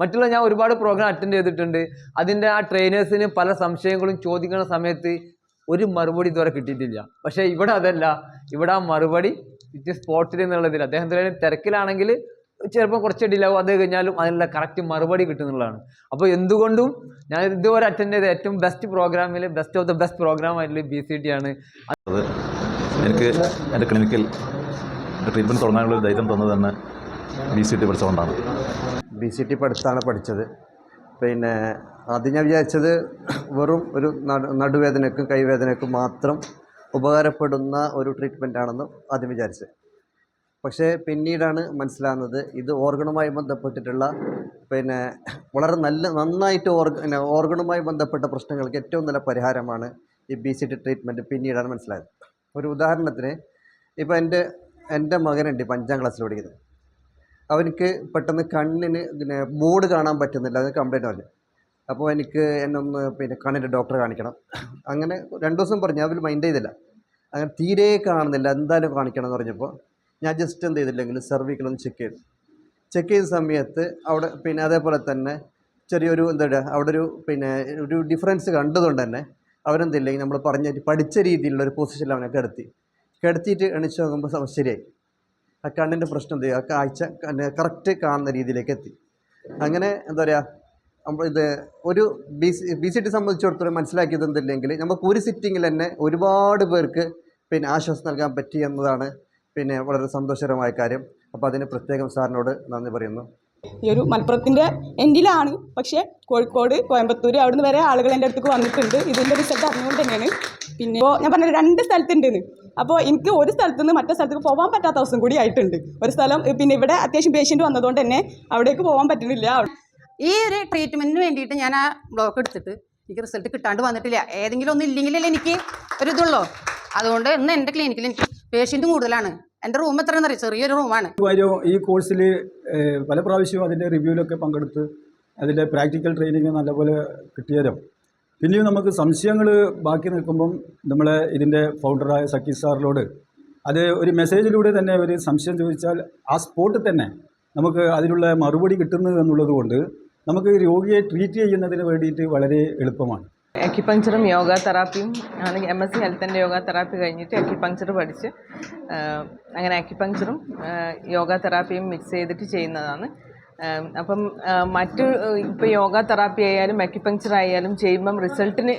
മറ്റുള്ള ഞാൻ ഒരുപാട് പ്രോഗ്രാം അറ്റൻഡ് ചെയ്തിട്ടുണ്ട്. അതിന്റെ ആ ട്രെയിനേഴ്സിന് പല സംശയങ്ങളും ചോദിക്കുന്ന സമയത്ത് ഒരു മറുപടി ഇതുവരെ കിട്ടിയിട്ടില്ല. പക്ഷേ ഇവിടെ അതല്ല. ഇവിടെ ആ മറുപടി ഇത് സ്പോട്ടിൽ എന്നുള്ളതിൽ അദ്ദേഹത്തിന് തിരക്കിലാണെങ്കിൽ ചിലപ്പോൾ കുറച്ച് ഡിലാവും അത് കഴിഞ്ഞാലും അതിനുള്ള കറക്റ്റ് മറുപടി കിട്ടുന്നുള്ളതാണ് അപ്പോൾ എന്തുകൊണ്ടും ഞാൻ ഇതുവരെ അറ്റൻഡ് ചെയ്ത ഏറ്റവും ബെസ്റ്റ് പ്രോഗ്രാമിൽ best of the best programme ആയിട്ടുള്ള ബി സി ടി ആണ്. എനിക്ക് എന്റെ ക്ലിനിക്കിൽ ട്രീറ്റ്മെന്റ് തുടങ്ങാനുള്ള ധൈര്യം തന്നത് തന്നെ ബി സി ടി പഠിച്ചുകൊണ്ടാണ് ബി സി ടി പഠിച്ചാണ് പഠിച്ചത്. പിന്നെ ആദ്യം ഞാൻ വിചാരിച്ചത് വെറും ഒരു നടു നടുവേദനയ്ക്കും കൈവേദനയ്ക്കും മാത്രം ഉപകാരപ്പെടുന്ന ഒരു ട്രീറ്റ്മെന്റ് ആണെന്ന് ആദ്യം വിചാരിച്ചത്. പക്ഷേ പിന്നീടാണ് മനസ്സിലാകുന്നത് ഇത് ഓർഗണുമായി ബന്ധപ്പെട്ടിട്ടുള്ള പിന്നെ വളരെ നല്ല നന്നായിട്ട് ഓർഗ ഓർഗണുമായി ബന്ധപ്പെട്ട പ്രശ്നങ്ങൾക്ക് ഏറ്റവും നല്ല പരിഹാരമാണ് ഈ ബി സി ടി ട്രീറ്റ്മെന്റ് പിന്നീടാണ് മനസ്സിലായത്. ഒരു ഉദാഹരണത്തിന് ഇപ്പോൾ എന്റെ എന്റെ മകനുണ്ട് ഇപ്പം അഞ്ചാം ക്ലാസ്സിൽ പഠിക്കുന്നത് അവനിക്ക് പെട്ടെന്ന് കണ്ണിന് പിന്നെ ബോർഡ് കാണാൻ പറ്റുന്നില്ല. അത് കംപ്ലൈന്റ് പറഞ്ഞു അപ്പോൾ എനിക്ക് എന്നെ ഒന്ന് പിന്നെ കണ്ണിന്റെ ഡോക്ടറെ കാണിക്കണം. അങ്ങനെ രണ്ട് ദിവസം പറഞ്ഞു. അവർ മൈൻഡ് ചെയ്തില്ല. അങ്ങനെ തീരെ കാണുന്നില്ല. എന്തായാലും കാണിക്കണം എന്ന് പറഞ്ഞപ്പോൾ ഞാൻ ജസ്റ്റ് എന്ത് ചെയ്തില്ലെങ്കിൽ സെർവിക്കലൊന്ന് ചെക്ക് ചെയ്തു. ചെക്ക് ചെയ്ത സമയത്ത് അവിടെ പിന്നെ അതേപോലെ തന്നെ ചെറിയൊരു എന്താ പറയുക അവിടെ ഒരു പിന്നെ ഒരു ഡിഫറൻസ് കണ്ടതുകൊണ്ട് തന്നെ അവരെന്തില്ലെങ്കിൽ നമ്മൾ പറഞ്ഞ പഠിച്ച രീതിയിലുള്ള ഒരു പൊസിഷനിൽ അവനെ കിടത്തി. കിടത്തിയിട്ട് എണിച്ച് നോക്കുമ്പോൾ ശരിയായി. ആ കണ്ണിന്റെ പ്രശ്നം എന്ത് ആ കാഴ്ച കറക്റ്റ് കാണുന്ന രീതിയിലേക്ക് എത്തി. അങ്ങനെ എന്താ പറയുക ഇത് ഒരു B C B C T സംബന്ധിച്ചിടത്തോളം മനസ്സിലാക്കിയത് എന്തില്ലെങ്കിൽ നമുക്ക് ഒരു സിറ്റിങ്ങിൽ തന്നെ ഒരുപാട് പേർക്ക് പിന്നെ ആശ്വാസം നൽകാൻ പറ്റി എന്നതാണ് പിന്നെ വളരെ സന്തോഷകരമായ കാര്യം. അപ്പോൾ അതിന് പ്രത്യേകം സാറിനോട് നന്ദി പറയുന്നു. ഈ ഒരു മലപ്പുറത്തിന്റെ എൻഡിലാണ്. പക്ഷേ കോഴിക്കോട് കോയമ്പത്തൂർ അവിടുന്ന് വരെ ആളുകൾ എന്റെ അടുത്തേക്ക് വന്നിട്ടുണ്ട്. ഇതിന്റെ റിസൾട്ട് അറിഞ്ഞുകൊണ്ട് തന്നെയാണ്. പിന്നെ ഇപ്പോൾ ഞാൻ പറഞ്ഞ രണ്ട് സ്ഥലത്തുണ്ടെന്ന്. അപ്പോൾ എനിക്ക് ഒരു സ്ഥലത്ത് നിന്ന് മറ്റേ സ്ഥലത്തേക്ക് പോകാൻ പറ്റാത്ത അവസ്ഥ കൂടി ആയിട്ടുണ്ട്. ഒരു സ്ഥലം പിന്നെ ഇവിടെ അത്യാവശ്യം പേഷ്യന്റ് വന്നതുകൊണ്ട് തന്നെ അവിടേക്ക് പോകാൻ പറ്റുന്നില്ല. ഈ ഒരു ട്രീറ്റ്മെന്റിന് വേണ്ടിയിട്ട് ഞാൻ ആ ബ്ലോക്ക് എടുത്തിട്ട് എനിക്ക് റിസൾട്ട് കിട്ടാണ്ട് വന്നിട്ടില്ല. ഏതെങ്കിലും ഒന്നും ഇല്ലെങ്കിലല്ലേ എനിക്ക് ഒരു ഇതുള്ളൂ. അതുകൊണ്ട് ഇന്ന് എന്റെ ക്ലിനിക്കിൽ എനിക്ക് പേഷ്യന്റ് കൂടുതലാണ്. എന്റെ റൂം എത്ര അറിയാം? ചെറിയൊരു റൂമാണ് ഈ കോഴ്സിൽ പല പ്രാവശ്യവും അതിന്റെ റിവ്യൂലൊക്കെ പങ്കെടുത്ത് അതിന്റെ പ്രാക്ടിക്കൽ ട്രെയിനിങ് നല്ലപോലെ കിട്ടിയാലും പിന്നെയും നമുക്ക് സംശയങ്ങൾ ബാക്കി നിൽക്കുമ്പം നമ്മൾ ഇതിന്റെ ഫൗണ്ടറായ സക്കി സാറിനോട് അത് ഒരു മെസ്സേജിലൂടെ തന്നെ ഒരു സംശയം ചോദിച്ചാൽ ആ സ്പോട്ടിൽ തന്നെ നമുക്ക് അതിനുള്ള മറുപടി കിട്ടുന്നു എന്നുള്ളത് കൊണ്ട് നമുക്ക് രോഗിയെ ട്രീറ്റ് ചെയ്യുന്നതിന് വേണ്ടിയിട്ട് വളരെ എളുപ്പമാണ്. അക്യുപങ്ചറും യോഗ തെറാപ്പിയും ആണ് എം എസ് സി ഹെൽത്തിന്റെ യോഗ തെറാപ്പി കഴിഞ്ഞിട്ട് അക്യുപങ്ചർ പഠിച്ച് അങ്ങനെ അക്യുപങ്ചറും യോഗ തെറാപ്പിയും മിക്സ് ചെയ്തിട്ട് ചെയ്യുന്നതാണ്. അപ്പം മറ്റ് ഇപ്പോൾ യോഗ തെറാപ്പി ആയാലും അക്യുപങ്ചർ ആയാലും ചെയ്യുമ്പം റിസൾട്ടിന്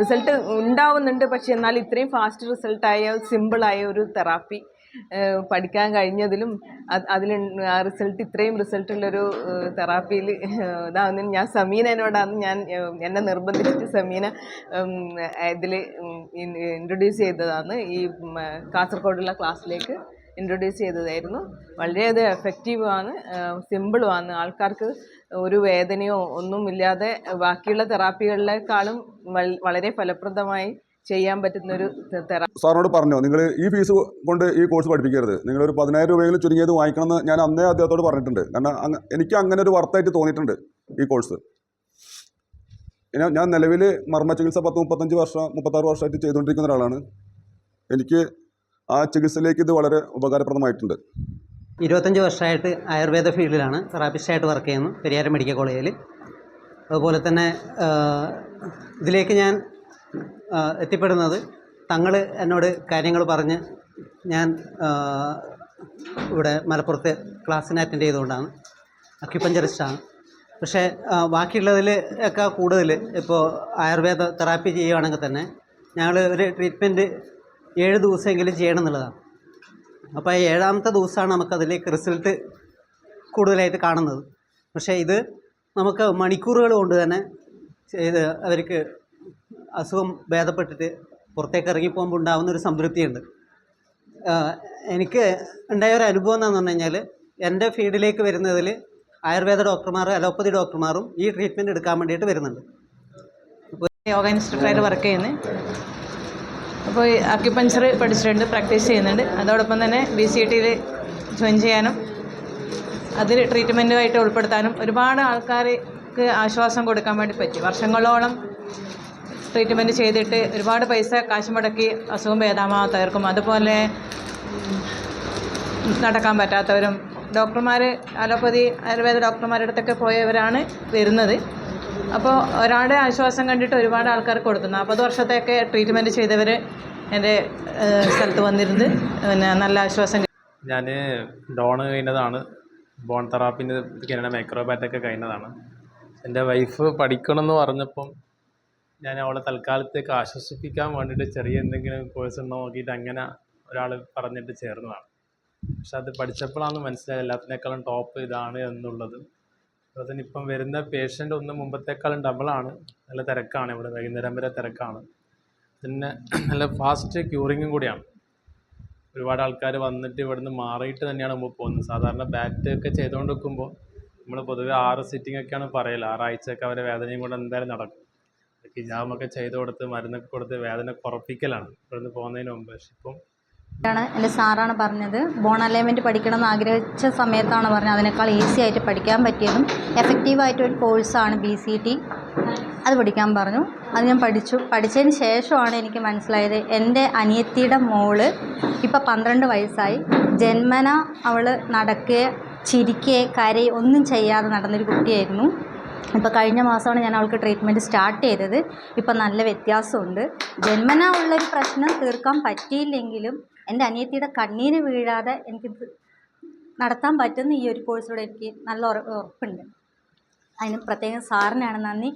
റിസൾട്ട് ഉണ്ടാവുന്നുണ്ട് പക്ഷേ എന്നാൽ ഇത്രയും ഫാസ്റ്റ് റിസൾട്ടായ സിമ്പിളായ ഒരു തെറാപ്പി പഠിക്കാൻ കഴിഞ്ഞതിലും അത് അതിൽ ആ റിസൾട്ട് ഇത്രയും റിസൾട്ടുള്ളൊരു തെറാപ്പിയിൽ ഇതാവുന്നതിന് ഞാൻ സമീന എന്നോടാണ് ഞാൻ എന്നെ നിർബന്ധിച്ചിട്ട് സമീന ഇതിൽ ഇൻട്രൊഡ്യൂസ് ചെയ്തതാണ് ഈ കാസർഗോഡുള്ള ക്ലാസ്സിലേക്ക് ഇൻട്രൊഡ്യൂസ് ചെയ്തതായിരുന്നു. വളരെയധികം എഫക്റ്റീവാണ് സിമ്പിളുമാണ് ആൾക്കാർക്ക് ഒരു വേദനയോ ഒന്നുമില്ലാതെ ബാക്കിയുള്ള തെറാപ്പികളിലേക്കാളും വളരെ ഫലപ്രദമായി ചെയ്യാൻ പറ്റുന്നൊരു തെറ സാറിനോട് പറഞ്ഞോ നിങ്ങൾ ഈ ഫീസ് കൊണ്ട് ഈ കോഴ്സ് പഠിപ്പിക്കരുത്. നിങ്ങൾ ഒരു പതിനായിരം രൂപയെങ്കിലും ചുരുങ്ങിയത് വാങ്ങിക്കണം എന്ന് ഞാൻ അന്നേ അദ്ദേഹത്തോട് പറഞ്ഞിട്ടുണ്ട്. കാരണം അങ്ങ എനിക്ക് അങ്ങനെ ഒരു വർത്തായിട്ട് തോന്നിയിട്ടുണ്ട് ഈ കോഴ്സ് ഞാൻ ഞാൻ നിലവിൽ മർമ്മ ചികിത്സ പത്ത് മുപ്പത്തഞ്ച് വർഷം മുപ്പത്താറ് വർഷമായിട്ട് ചെയ്തുകൊണ്ടിരിക്കുന്ന ഒരാളാണ്. എനിക്ക് ആ ചികിത്സയിലേക്ക് ഇത് വളരെ ഉപകാരപ്രദമായിട്ടുണ്ട്. ഇരുപത്തഞ്ച് വർഷമായിട്ട് ആയുർവേദ ഫീൽഡിലാണ്. തെറാപ്പിസ്റ്റായിട്ട് വർക്ക് ചെയ്യുന്നു പെരിയാരം മെഡിക്കൽ കോളേജിൽ അതുപോലെ തന്നെ ഇതിലേക്ക് ഞാൻ എത്തിപ്പെടുന്നത്. തങ്ങൾ എന്നോട് കാര്യങ്ങൾ പറഞ്ഞ് ഞാൻ ഇവിടെ മലപ്പുറത്ത് ക്ലാസ്സിനെ അറ്റൻഡ് ചെയ്തുകൊണ്ടാണ്. അക്യുപഞ്ചറിസ്റ്റാണ്. പക്ഷേ ബാക്കിയുള്ളതിൽ ഒക്കെ കൂടുതൽ ഇപ്പോൾ ആയുർവേദ തെറാപ്പി ചെയ്യുകയാണെങ്കിൽ തന്നെ ഞങ്ങൾ ഒരു ട്രീറ്റ്മെന്റ് ഏഴ് ദിവസമെങ്കിലും ചെയ്യണം എന്നുള്ളതാണ് അപ്പോൾ ഏഴാമത്തെ ദിവസമാണ് നമുക്കതിലേക്ക് റിസൾട്ട് കൂടുതലായിട്ട് കാണുന്നത്. പക്ഷേ ഇത് നമുക്ക് മണിക്കൂറുകൾ കൊണ്ട് തന്നെ ചെയ്ത് അവർക്ക് അസുഖം ഭേദപ്പെട്ടിട്ട് പുറത്തേക്ക് ഇറങ്ങിപ്പോകുമ്പോൾ ഉണ്ടാകുന്ന ഒരു സംതൃപ്തിയുണ്ട്. എനിക്ക് ഉണ്ടായ ഒരു അനുഭവം എന്താണെന്ന് പറഞ്ഞു കഴിഞ്ഞാൽ എന്റെ ഫീൽഡിലേക്ക് വരുന്നതിൽ ആയുർവേദ ഡോക്ടർമാരും അലോപ്പതി ഡോക്ടർമാരും ഈ ട്രീറ്റ്മെന്റ് എടുക്കാൻ വേണ്ടിയിട്ട് വരുന്നുണ്ട്. യോഗ ഇൻസ്ട്രക്ടറായിട്ട് വർക്ക് ചെയ്യുന്നത് അപ്പോൾ അക്യുപഞ്ചർ പഠിച്ചിട്ടുണ്ട് പ്രാക്ടീസ് ചെയ്യുന്നുണ്ട്. അതോടൊപ്പം തന്നെ ബി സി ടിയിൽ ജോയിൻ ചെയ്യാനും അതിൽ ട്രീറ്റ്മെന്റുമായിട്ട് ഉൾപ്പെടുത്താനും ഒരുപാട് ആൾക്കാർക്ക് ആശ്വാസം കൊടുക്കാൻ വേണ്ടി പറ്റി. വർഷങ്ങളോളം ട്രീറ്റ്മെന്റ് ചെയ്തിട്ട് ഒരുപാട് പൈസ കാശ് മുടക്കി അസുഖം ഭേദമാകാത്തവർക്കും അതുപോലെ നടക്കാൻ പറ്റാത്തവരും ഡോക്ടർമാർ അലോപ്പതി ആയുർവേദ ഡോക്ടർമാരുടെ അടുത്തൊക്കെ പോയവരാണ് വരുന്നത്. അപ്പോൾ ഒരാളുടെ ആശ്വാസം കണ്ടിട്ട് ഒരുപാട് ആൾക്കാർ കൊടുത്തു നാൽപ്പത് വർഷത്തെയൊക്കെ ട്രീറ്റ്മെന്റ് ചെയ്തവർ എന്റെ സ്ഥലത്ത് വന്നിരുന്നത് പിന്നെ നല്ല ആശ്വാസം ഞാൻ ഡോണ് കഴിഞ്ഞതാണ്. ബോൺ തെറാപ്പിന്റെ മൈക്രോബാറ്റൊക്കെ കഴിഞ്ഞതാണ്. എന്റെ വൈഫ് പഠിക്കണമെന്ന് പറഞ്ഞപ്പം ഞാൻ അവളെ തൽക്കാലത്തേക്ക് ആശ്വസിപ്പിക്കാൻ വേണ്ടിയിട്ട് ചെറിയ എന്തെങ്കിലും കോഴ്സ് ഉണ്ടോ നോക്കിയിട്ട് അങ്ങനെ ഒരാൾ പറഞ്ഞിട്ട് ചേർന്നതാണ്. പക്ഷെ അത് പഠിച്ചപ്പോഴാണ് മനസ്സിലായത് എല്ലാത്തിനേക്കാളും ടോപ്പ് ഇതാണ് എന്നുള്ളത്. അതുപോലെ ഇപ്പം വരുന്ന പേഷ്യന്റ് ഒന്നും മുമ്പത്തേക്കാളും ഡബിളാണ് നല്ല തിരക്കാണ് ഇവിടെ വൈകുന്നേരം വരെ തിരക്കാണ്. പിന്നെ നല്ല ഫാസ്റ്റ് ക്യൂറിങ്ങും കൂടിയാണ്. ഒരുപാട് ആൾക്കാർ വന്നിട്ട് ഇവിടുന്ന് മാറിയിട്ട് തന്നെയാണ് മുമ്പ് പോകുന്നത്. സാധാരണ ബാറ്റ് ഒക്കെ ചെയ്തുകൊണ്ട് നിൽക്കുമ്പോൾ നമ്മൾ പൊതുവെ ആറ് സിറ്റിംഗ് ഒക്കെയാണ് പറയൽ ആറാഴ്ചയൊക്കെ അവരെ വേദനയും കൊണ്ട് എന്തായാലും നടക്കും. ഹിജാമൊക്കെ ചെയ്ത് കൊടുത്ത് മരുന്നൊക്കെ കൊടുത്ത് വേദന കുറപ്പിക്കലാണ്. ഇവിടുന്ന് പോകുന്നതിന് മുമ്പ്. പക്ഷെ ഇപ്പം ാണ് എന്റെ സാറാണ് പറഞ്ഞത്. ബോൺ അലൈൻമെന്റ് പഠിക്കണം എന്ന് ആഗ്രഹിച്ച സമയത്താണ് പറഞ്ഞത്. അതിനേക്കാൾ ഈസി ആയിട്ട് പഠിക്കാൻ പറ്റിയതും എഫക്റ്റീവായിട്ട് ഒരു കോഴ്സാണ് ബി സി ടി അത് പഠിക്കാൻ പറഞ്ഞു. അത് ഞാൻ പഠിച്ചു. പഠിച്ചതിന് ശേഷമാണ് എനിക്ക് മനസ്സിലായത് എന്റെ അനിയത്തിയുടെ മോൾ ഇപ്പം പന്ത്രണ്ട് വയസ്സായി. ജന്മന അവൾ നടക്കുക ചിരിക്കുക കരയെ ഒന്നും ചെയ്യാതെ നടന്നൊരു കുട്ടിയായിരുന്നു. ഇപ്പോൾ കഴിഞ്ഞ മാസമാണ് ഞാൻ അവൾക്ക് ട്രീറ്റ്മെന്റ് സ്റ്റാർട്ട് ചെയ്തത്. ഇപ്പം നല്ല വ്യത്യാസമുണ്ട്. ജന്മന ഉള്ളൊരു പ്രശ്നം തീർക്കാൻ പറ്റിയില്ലെങ്കിലും എന്റെ അനിയത്തിയുടെ കണ്ണീര് വീഴാതെ എനിക്ക് നടത്താൻ പറ്റുന്ന ഈ ഒരു കോഴ്സിലൂടെ എനിക്ക് നല്ല ഉറപ്പുണ്ട്. അതിന് പ്രത്യേകം സാറിനാണ് നന്ദി.